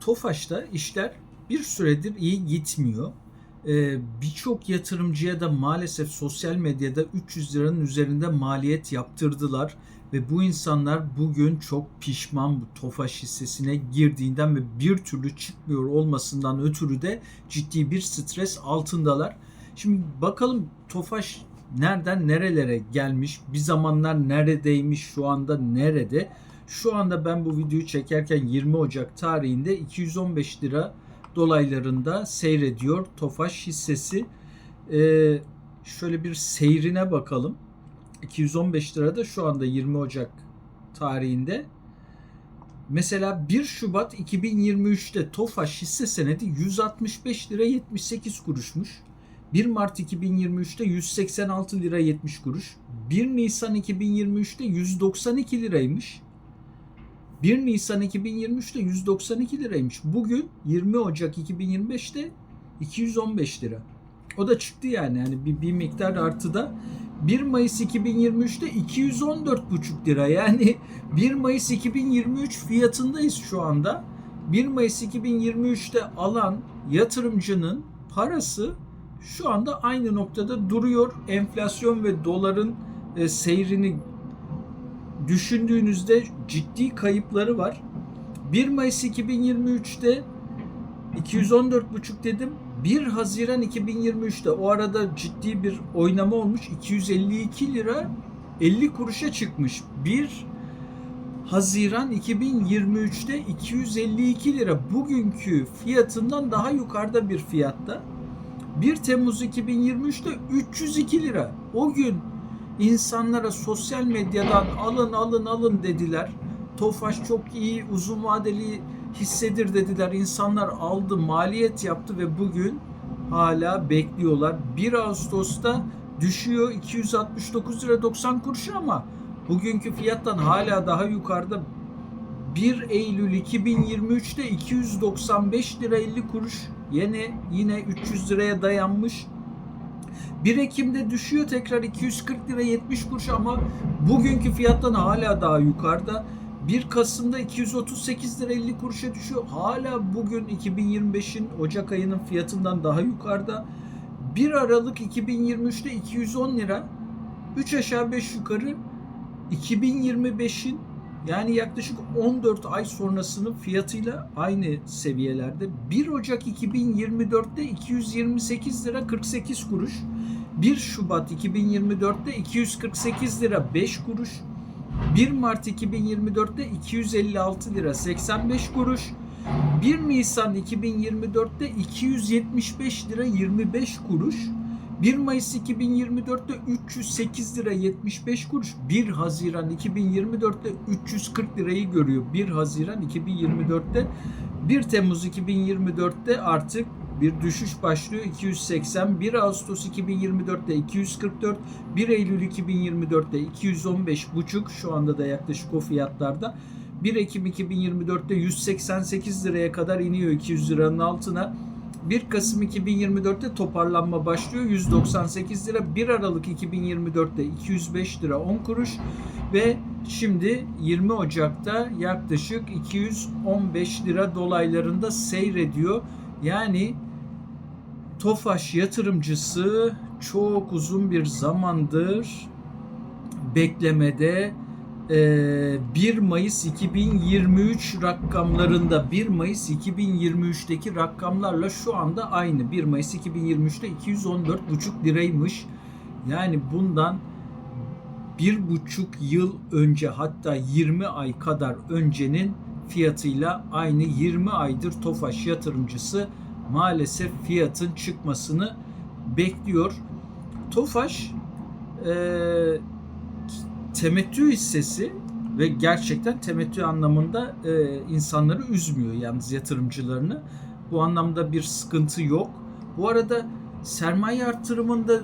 Tofaş'ta işler bir süredir iyi gitmiyor. Ee, Birçok yatırımcıya da maalesef sosyal medyada 300 liranın üzerinde maliyet yaptırdılar ve bu insanlar bugün çok pişman bu Tofaş hissesine girdiğinden ve bir türlü çıkmıyor olmasından ötürü de ciddi bir stres altındalar. Şimdi bakalım Tofaş nereden nerelere gelmiş, bir zamanlar neredeymiş, şu anda nerede? Şu anda ben bu videoyu çekerken 20 Ocak tarihinde 215 lira dolaylarında seyrediyor Tofaş hissesi. Ee, şöyle bir seyrine bakalım. 215 lirada şu anda 20 Ocak tarihinde. Mesela 1 Şubat 2023'te Tofaş hisse senedi 165 lira 78 kuruşmuş. 1 Mart 2023'te 186 lira 70 kuruş. 1 Nisan 2023'te 192 liraymış. 1 Nisan 2023'te 192 liraymış. Bugün 20 Ocak 2025'te 215 lira. O da çıktı yani. Yani bir, bir miktar artıda. 1 Mayıs 2023'te 214,5 lira. Yani 1 Mayıs 2023 fiyatındayız şu anda. 1 Mayıs 2023'te alan yatırımcının parası şu anda aynı noktada duruyor. Enflasyon ve doların e, seyrini düşündüğünüzde ciddi kayıpları var. 1 Mayıs 2023'te 214,5 dedim. 1 Haziran 2023'te o arada ciddi bir oynama olmuş. 252 lira 50 kuruşa çıkmış. 1 Haziran 2023'te 252 lira bugünkü fiyatından daha yukarıda bir fiyatta. 1 Temmuz 2023'te 302 lira. O gün insanlara sosyal medyadan alın alın alın dediler. Tofaş çok iyi uzun vadeli hissedir dediler. İnsanlar aldı, maliyet yaptı ve bugün hala bekliyorlar. 1 Ağustos'ta düşüyor 269 lira 90 kuruş ama bugünkü fiyattan hala daha yukarıda 1 Eylül 2023'te 295 lira 50 kuruş yine yine 300 liraya dayanmış. 1 Ekim'de düşüyor tekrar 240 lira 70 kuruş ama bugünkü fiyattan hala daha yukarıda. 1 Kasım'da 238 lira 50 kuruşa düşüyor. Hala bugün 2025'in Ocak ayının fiyatından daha yukarıda. 1 Aralık 2023'te 210 lira. 3 aşağı 5 yukarı 2025'in yani yaklaşık 14 ay sonrasının fiyatıyla aynı seviyelerde. 1 Ocak 2024'te 228 lira 48 kuruş. 1 Şubat 2024'te 248 lira 5 kuruş. 1 Mart 2024'te 256 lira 85 kuruş. 1 Nisan 2024'te 275 lira 25 kuruş. 1 Mayıs 2024'te 308 lira 75 kuruş. 1 Haziran 2024'te 340 lirayı görüyor. 1 Haziran 2024'te 1 Temmuz 2024'te artık bir düşüş başlıyor 280 1 Ağustos 2024'te 244 1 Eylül 2024'te 215 buçuk şu anda da yaklaşık o fiyatlarda 1 Ekim 2024'te 188 liraya kadar iniyor 200 liranın altına 1 Kasım 2024'te toparlanma başlıyor 198 lira 1 Aralık 2024'te 205 lira 10 kuruş ve şimdi 20 Ocak'ta yaklaşık 215 lira dolaylarında seyrediyor. Yani Tofaş yatırımcısı çok uzun bir zamandır beklemede 1 Mayıs 2023 rakamlarında 1 Mayıs 2023'teki rakamlarla şu anda aynı. 1 Mayıs 2023'te 214,5 liraymış. Yani bundan bir buçuk yıl önce hatta 20 ay kadar öncenin fiyatıyla aynı 20 aydır Tofaş yatırımcısı maalesef fiyatın çıkmasını bekliyor. Tofaş e, temettü hissesi ve gerçekten temettü anlamında e, insanları üzmüyor yalnız yatırımcılarını. Bu anlamda bir sıkıntı yok. Bu arada sermaye artırımında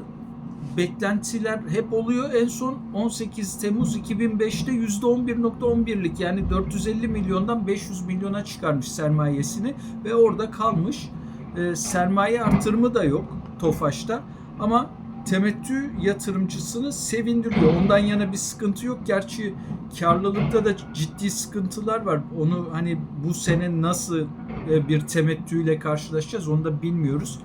beklentiler hep oluyor. En son 18 Temmuz 2005'te %11.11'lik yani 450 milyondan 500 milyona çıkarmış sermayesini ve orada kalmış. E, sermaye artırımı da yok Tofaş'ta ama temettü yatırımcısını sevindiriyor. Ondan yana bir sıkıntı yok. Gerçi karlılıkta da ciddi sıkıntılar var. Onu hani bu sene nasıl e, bir temettüyle karşılaşacağız. Onu da bilmiyoruz.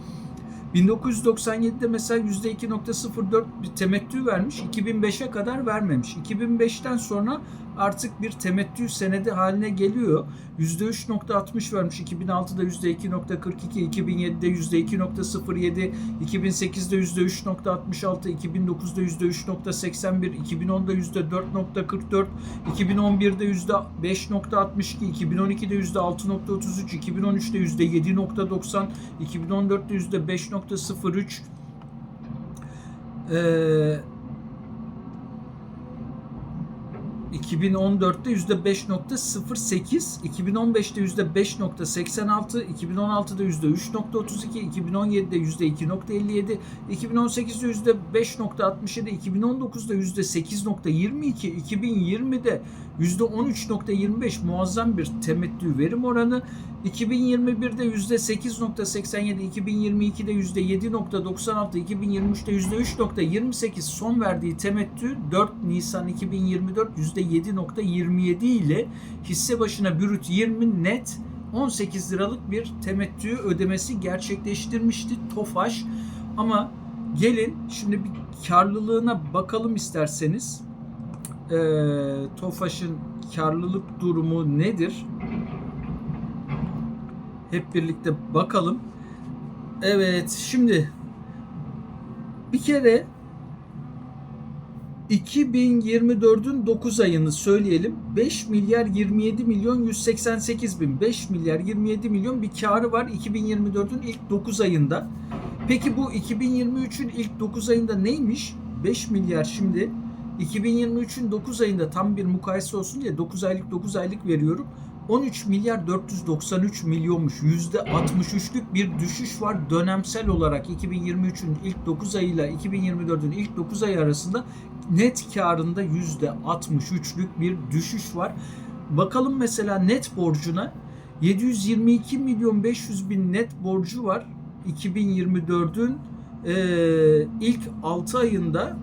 1997'de mesela %2.04 bir temettü vermiş. 2005'e kadar vermemiş. 2005'ten sonra artık bir temettü senedi haline geliyor. %3.60 vermiş. 2006'da %2.42, 2007'de %2.07, 2008'de %3.66, 2009'da %3.81, 2010'da %4.44, 2011'de %5.62, 2012'de %6.33, 2013'te %7.90, 2014'te %5.03, ee, 2014'te %5.08, 2015'te %5.86, 2016'da %3.32, 2017'de %2.57, 2018'de %5.67, 2019'da %8.22, 2020'de %13.25 muazzam bir temettü verim oranı, 2021'de %8.87, 2022'de %7.96, 2023'te %3.28 son verdiği temettü 4 Nisan 2024 %7.27 ile hisse başına bürüt 20 net 18 liralık bir temettü ödemesi gerçekleştirmişti Tofaş. Ama gelin şimdi bir karlılığına bakalım isterseniz. Ee, Tofaş'ın karlılık durumu nedir? Hep birlikte bakalım. Evet şimdi bir kere 2024'ün 9 ayını söyleyelim. 5 milyar 27 milyon 188 bin. 5 milyar 27 milyon bir karı var 2024'ün ilk 9 ayında. Peki bu 2023'ün ilk 9 ayında neymiş? 5 milyar şimdi 2023'ün 9 ayında tam bir mukayese olsun diye 9 aylık 9 aylık veriyorum. 13 milyar 493 milyonmuş. %63'lük bir düşüş var dönemsel olarak 2023'ün ilk 9 ayıyla 2024'ün ilk 9 ayı arasında net karında %63'lük bir düşüş var. Bakalım mesela net borcuna 722 milyon 500 bin net borcu var. 2024'ün e, ilk 6 ayında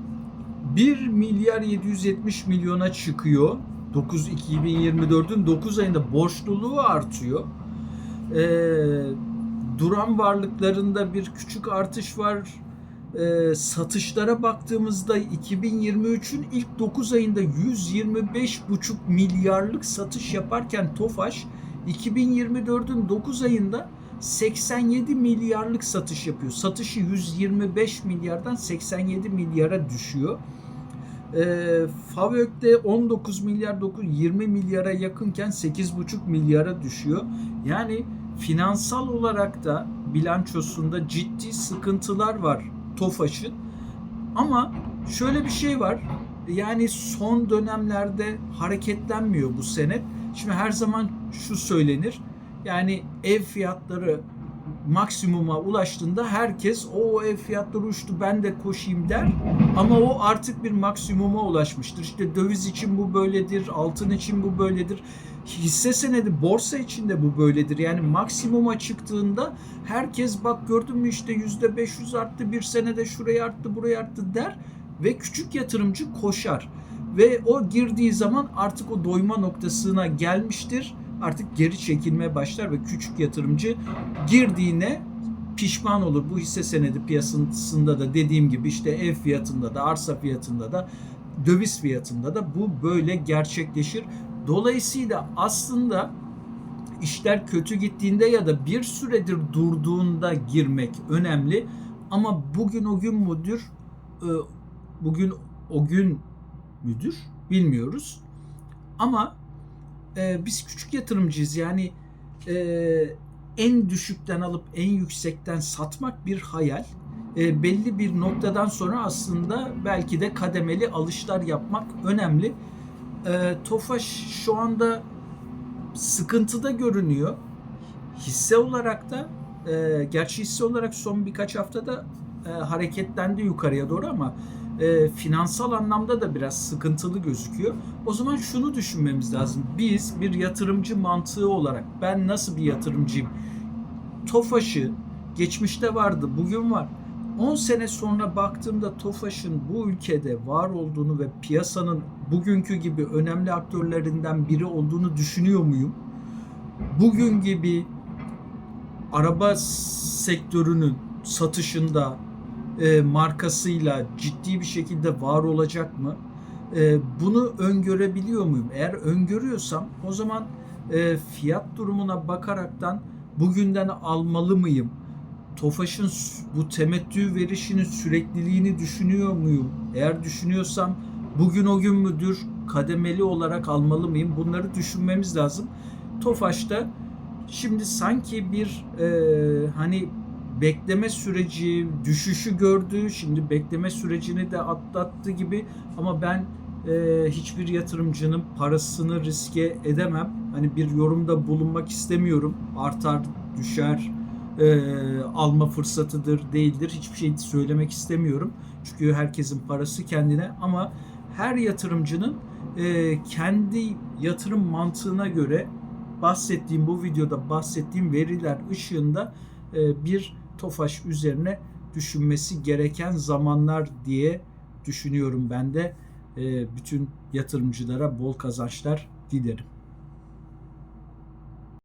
1 milyar 770 milyona çıkıyor. 9 2024'ün 9 ayında borçluluğu artıyor. E, duran varlıklarında bir küçük artış var. E, satışlara baktığımızda 2023'ün ilk 9 ayında 125,5 milyarlık satış yaparken Tofaş 2024'ün 9 ayında 87 milyarlık satış yapıyor. Satışı 125 milyardan 87 milyara düşüyor. E, Favök'te 19 milyar 9 20 milyara yakınken 8,5 milyara düşüyor. Yani finansal olarak da bilançosunda ciddi sıkıntılar var Tofaş'ın. Ama şöyle bir şey var. Yani son dönemlerde hareketlenmiyor bu senet. Şimdi her zaman şu söylenir. Yani ev fiyatları maksimuma ulaştığında herkes o ev fiyatları uçtu ben de koşayım der. Ama o artık bir maksimuma ulaşmıştır. İşte döviz için bu böyledir, altın için bu böyledir. Hisse senedi borsa için de bu böyledir. Yani maksimuma çıktığında herkes bak gördün mü işte yüzde 500 arttı bir senede şuraya arttı buraya arttı der ve küçük yatırımcı koşar. Ve o girdiği zaman artık o doyma noktasına gelmiştir artık geri çekilmeye başlar ve küçük yatırımcı girdiğine pişman olur. Bu hisse senedi piyasasında da dediğim gibi işte ev fiyatında da arsa fiyatında da döviz fiyatında da bu böyle gerçekleşir. Dolayısıyla aslında işler kötü gittiğinde ya da bir süredir durduğunda girmek önemli. Ama bugün o gün müdür, e, bugün o gün müdür bilmiyoruz. Ama e, biz küçük yatırımcıyız. Yani e, en düşükten alıp en yüksekten satmak bir hayal. E, belli bir noktadan sonra aslında belki de kademeli alışlar yapmak önemli. E, Tofaş şu anda sıkıntıda görünüyor. Hisse olarak da e, gerçi hisse olarak son birkaç haftada e, hareketlendi yukarıya doğru ama e, finansal anlamda da biraz sıkıntılı gözüküyor. O zaman şunu düşünmemiz lazım. Biz bir yatırımcı mantığı olarak ben nasıl bir yatırımcıyım? Tofaş'ı geçmişte vardı, bugün var. 10 sene sonra baktığımda Tofaş'ın bu ülkede var olduğunu ve piyasanın bugünkü gibi önemli aktörlerinden biri olduğunu düşünüyor muyum? Bugün gibi araba sektörünün satışında e, markasıyla ciddi bir şekilde var olacak mı? E, bunu öngörebiliyor muyum? Eğer öngörüyorsam o zaman e, fiyat durumuna bakaraktan bugünden almalı mıyım? Tofaş'ın bu temettü verişinin sürekliliğini düşünüyor muyum? Eğer düşünüyorsam bugün o gün müdür? Kademeli olarak almalı mıyım? Bunları düşünmemiz lazım. Tofaş'ta şimdi sanki bir e, hani bekleme süreci düşüşü gördü. Şimdi bekleme sürecini de atlattı gibi ama ben e, hiçbir yatırımcının parasını riske edemem. Hani bir yorumda bulunmak istemiyorum. Artar, düşer, e, alma fırsatıdır, değildir. Hiçbir şey söylemek istemiyorum. Çünkü herkesin parası kendine ama her yatırımcının e, kendi yatırım mantığına göre bahsettiğim bu videoda bahsettiğim veriler ışığında e, bir Tofaş üzerine düşünmesi gereken zamanlar diye düşünüyorum ben de. E, bütün yatırımcılara bol kazançlar dilerim.